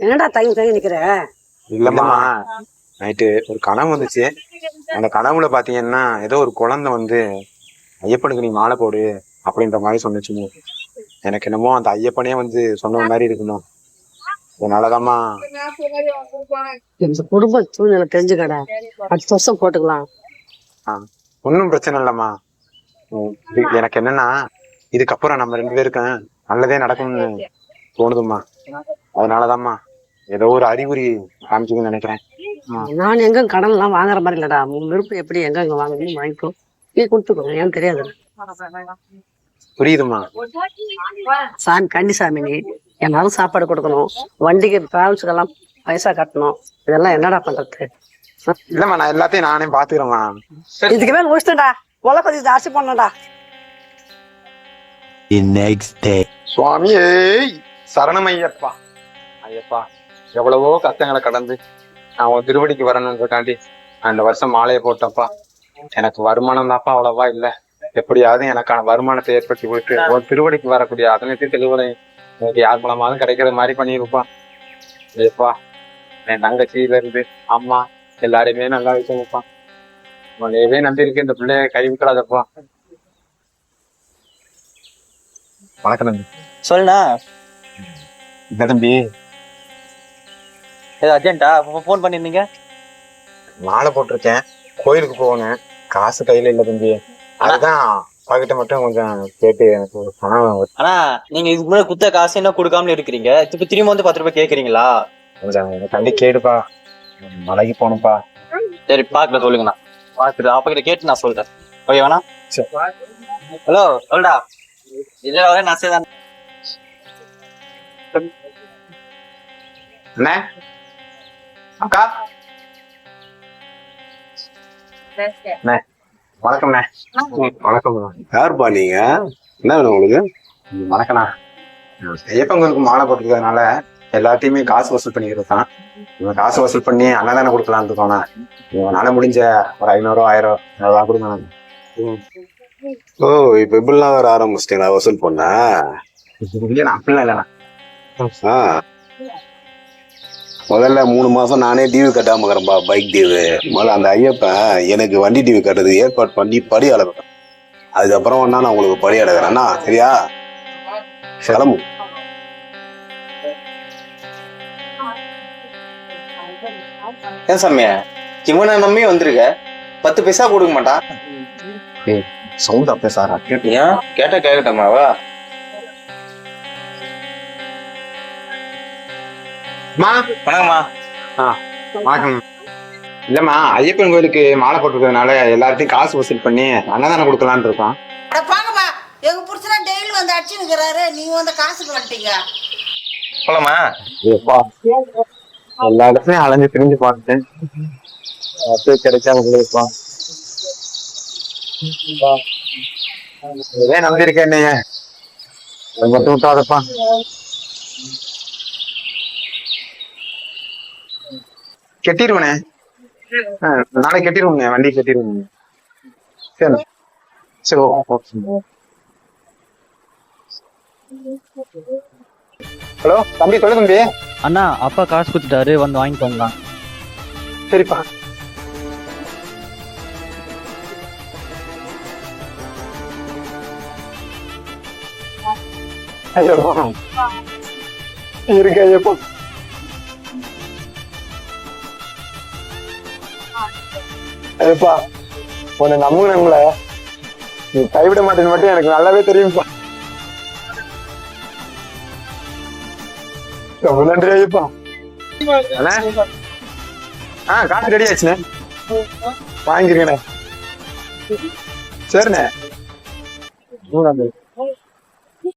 என்னடா தயங்கி தயங்கி நிக்கிற? இல்லம்மா. நைட்டு ஒரு கனவு வந்துச்சு. அந்த கனவுல பாத்தீங்கன்னா ஏதோ ஒரு குழந்தை வந்து ஐயப்பனுக்கு நீ மாலை போடு அப்படின்ற மாதிரி சொன்னுச்சுங்க எனக்கு என்னமோ அந்த ஐயப்பனே வந்து சொன்ன மாதிரி இருக்கணும் அதனாலதாம்மா. இந்த குடும்ப சூழ்நிலை தெரிஞ்சுக்கடா. அடுத்த வருஷம் போட்டுக்கலாம். ஒன்றும் பிரச்சனை இல்லம்மா. எனக்கு என்னன்னா இதுக்கப்புறம் நம்ம ரெண்டு பேருக்கும் நல்லதே நடக்கும்னு தோணுதும்மா. அதனாலதாம்மா. ஏதோ ஒரு அறிகுறி காமிச்சுக்குன்னு நினைக்கிறேன். நான் எங்க கடன் எல்லாம் வாங்குற மாதிரி இல்லடா. உன் விருப்பம் எப்படி எங்க எங்க வாங்கணும் வாங்கிக்கோ. நீ கொடுத்துக்கோ. ஏன் தெரியாது. புரியுதுமா சாமி கண்டி சாமி நீ. என்னாலும் சாப்பாடு கொடுக்கணும். வண்டிக்கு டிராவல்ஸுக்கெல்லாம் பைசா கட்டணும். இதெல்லாம் என்னடா பண்றது? இல்லம்மா நான் எல்லாத்தையும் நானே பாத்துக்கிறேம்மா. இதுக்கு மேல முடிச்சுட்டா கொலை கொஞ்சம் ஜாஸ்தி பண்ணடா. The next day. சுவாமியே சரணம் ஐயப்பா ஐயப்பா. எவ்வளவோ கஷ்டங்களை கடந்து நான் உன் திருவடிக்கு வரணுன்றக்காண்டி அந்த வருஷம் மாலையை போட்டப்பா. எனக்கு வருமானம் தான்ப்பா அவ்வளவா இல்ல. எப்படியாவது எனக்கான வருமானத்தை ஏற்படுத்தி கொடுத்து உன் திருவடிக்கு வரக்கூடிய அத்தனை திருவனை எனக்கு யார் மூலமாவது கிடைக்கிற மாதிரி பண்ணிருப்பா. ஐயப்பா என் தங்கச்சியில இருந்து அம்மா எல்லாரையுமே நல்லா வச்சுப்பா உன்னையவே நம்பி இருக்கு இந்த பிள்ளைய கைவிட்டுறாதப்பா வணக்கம் சொல்லுண்ணா. இந்த தம்பி? ஏதோ அர்ஜென்ட்டா ஃபோன் பண்ணியிருந்தீங்க மாலை போட்டிருக்கேன். கோயிலுக்கு போகணும் காசு கையில இல்ல தம்பி. அதுதான் பாக்கிட்ட மட்டும் கொஞ்சம் கேட்டு எனக்கு ஒரு பணம் ஆனா நீங்க இதுக்கு முன்னாடி குத்த காசு என்ன கொடுக்காமல இருக்கிறீங்க? இப்ப திரும்ப வந்து பத்து ரூபாய் கேக்குறீங்களா? கொஞ்சம் கண்டி கேடுப்பா. மலைக்கு போகணும்ப்பா. சரி பாக்கல சொல்லுங்கண்ணா. பாத்துட்டு அப்ப கிட்ட கேட்டு நான் சொல்றேன். ஓகே வேணா சரி. ஹலோ சொல்டா இதுல ஒரே நசை தான் அண்ணே? அக்கா? அண்ணே. வணக்கம்ண்ணே. வணக்கம். யாருப்பா நீங்க? என்ன வேணும் உங்களுக்கு? வணக்கண்ணா ஐயப்பன் கோயிலுக்கு மாலை போட்டிருக்கிறதுனால எல்லாத்தையுமே காசு வசூல் பண்ணிக்கிறது தான் இவன் காசு வசூல் பண்ணி அன்னதானம் கொடுக்கலான்னு இருக்கோண்ணா இவனால முடிஞ்ச ஒரு ஐநூறு ஆயிரம் அதெல்லாம் கொடுங்க ஓ இப்ப இப்படிலாம் வேற ஆரம்பிச்சிட்டீங்களா வசூல் பண்ண? அப்படிலாம் இல்லைண்ணா. ஆ. முதல்ல மூணு மாசம் நானே டிவி கட்டாம இருக்கிறேன்பா பைக் டிவி. முதல்ல அந்த ஐயப்பன் எனக்கு வண்டி டிவி கட்டுறதுக்கு ஏற்பாடு பண்ணி படி அளக்கிறேன் அதுக்கப்புறம் வேணா நான் உங்களுக்கு படி அளக்கிறேன்னா சரியா? கிளம்பு. ஏன் சாமி இவனை நம்பி வந்திருக்க? பத்து பைசா கொடுக்க மாட்டான். சவுண்ட் அப்பே சாரா கேட்டு. ஏன்? கேட்டா கேட்கட்டமாவா மா? வணக்கம்மா. வணக்கம். இல்லம்மா ஐயப்பன் கோயிலுக்கு மாலை போட்டிருக்கிறதுனால எல்லார்ட்டையும் காசு வசூல் பண்ணி அன்னதானம் கொடுக்கலான்னு இருக்கோம். அட போங்கம்மா எங்க புருஷனா டெய்லி வந்து அடிச்சுனுக்கிறாரு நீங்க வந்து காசுக்கு வந்துட்டீங்க போலாமா? ஏப்பா எல்லா இடத்துலயும் அலைஞ்சு திரிஞ்சு பார்த்துட்டேன் அது கிடைக்காம போயிருப்பா இதே நம்பி இருக்கேன் என்னைய மட்டும் விட்டாதப்பா. கெட்டிடுவனே நாளைக்கு கெட்டிடுவோங்க வண்டி கெட்டிடுவோங்க சரி. ஓகே ஹலோ தம்பி சொல்லு தம்பி. அண்ணா அப்பா காசு கொடுத்துட்டாரு வந்து வாங்கிக்கோங்களா? சரிப்பா. ஐயோ. இருக்கு ஐயப்பா. ஐயப்பா உன்னை நம்புனங்கள நீ கைவிட மாட்டேன்னு மட்டும் எனக்கு நல்லாவே தெரியும்ப்பா. ரொம்ப நன்றி ஐயப்பா. அண்ணே. ஆ காசு ரெடி ஆச்சுண்ணே வாங்கிருக்கண்ணே சரிண்ணே. மூணாம் தேதி.